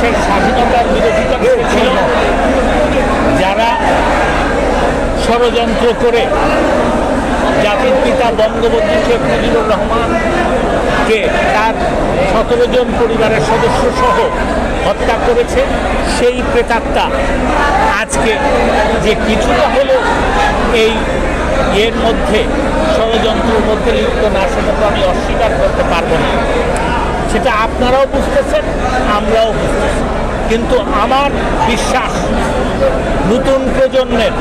দেশের স্বাধীনতার বিরোধিতা করেছিল যারা ষড়যন্ত্র করে জাতির পিতা বঙ্গবন্ধু শেখ মুজিবুর রহমানকে তার সতেরো জন পরিবারের সদস্য সহ হত্যা করেছে, সেই প্রেতাত্মা আজকে যে কিছুটা হলো এই এর মধ্যে ষড়যন্ত্রের মধ্যে লিপ্ত না, সেটা তো আমি অস্বীকার করতে পারব না। সেটা আপনারাও বুঝতেছেন, আমরাও বুঝতেছি। কিন্তু আমার বিশ্বাস, নতুন প্রজন্মের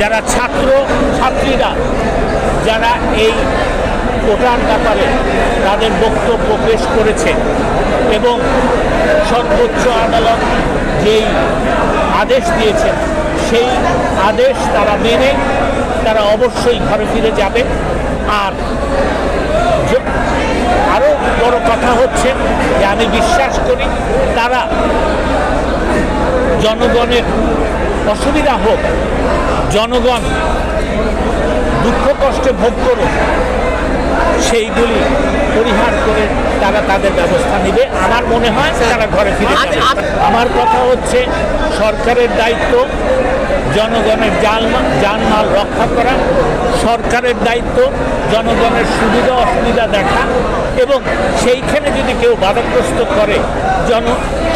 যারা ছাত্র, ছাত্রীরা, যারা এই কোটার ব্যাপারে তাদের বক্তব্য পেশ করেছে এবং সর্বোচ্চ আদালত যেই আদেশ দিয়েছেন সেই আদেশ তারা মেনে, তারা অবশ্যই ঘরে ফিরে যাবে। আর বিশ্বাস করি তারা জনগণের অসুবিধা হোক জনগণ দুঃখ কষ্টে ভোগ করুক সেইগুলি পরিহার করে তারা তাদের ব্যবস্থা নেবে। আমার মনে হয় তারা ঘরে ফিরে যাবে। আমার কথা হচ্ছে সরকারের দায়িত্ব জনগণের জানমাল জানমাল রক্ষা করা সরকারের দায়িত্ব জনগণের সুবিধা অসুবিধা দেখা এবং সেইখানে যদি কেউ বাধাগ্রস্ত করে জন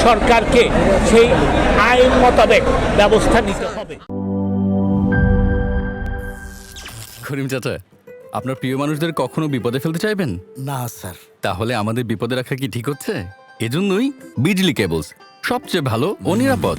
সরকারকে সেই আইন মোতাবেক ব্যবস্থা নিতে হবে। করিম চাচা আপনার প্রিয় মানুষদের কখনো বিপদে ফেলতে চাইবেন? না স্যার। তাহলে আমাদের বিপদে রাখা কি ঠিক হচ্ছে? এজন্যই বিজলি কেবলস সবচেয়ে ভালো ও নিরাপদ।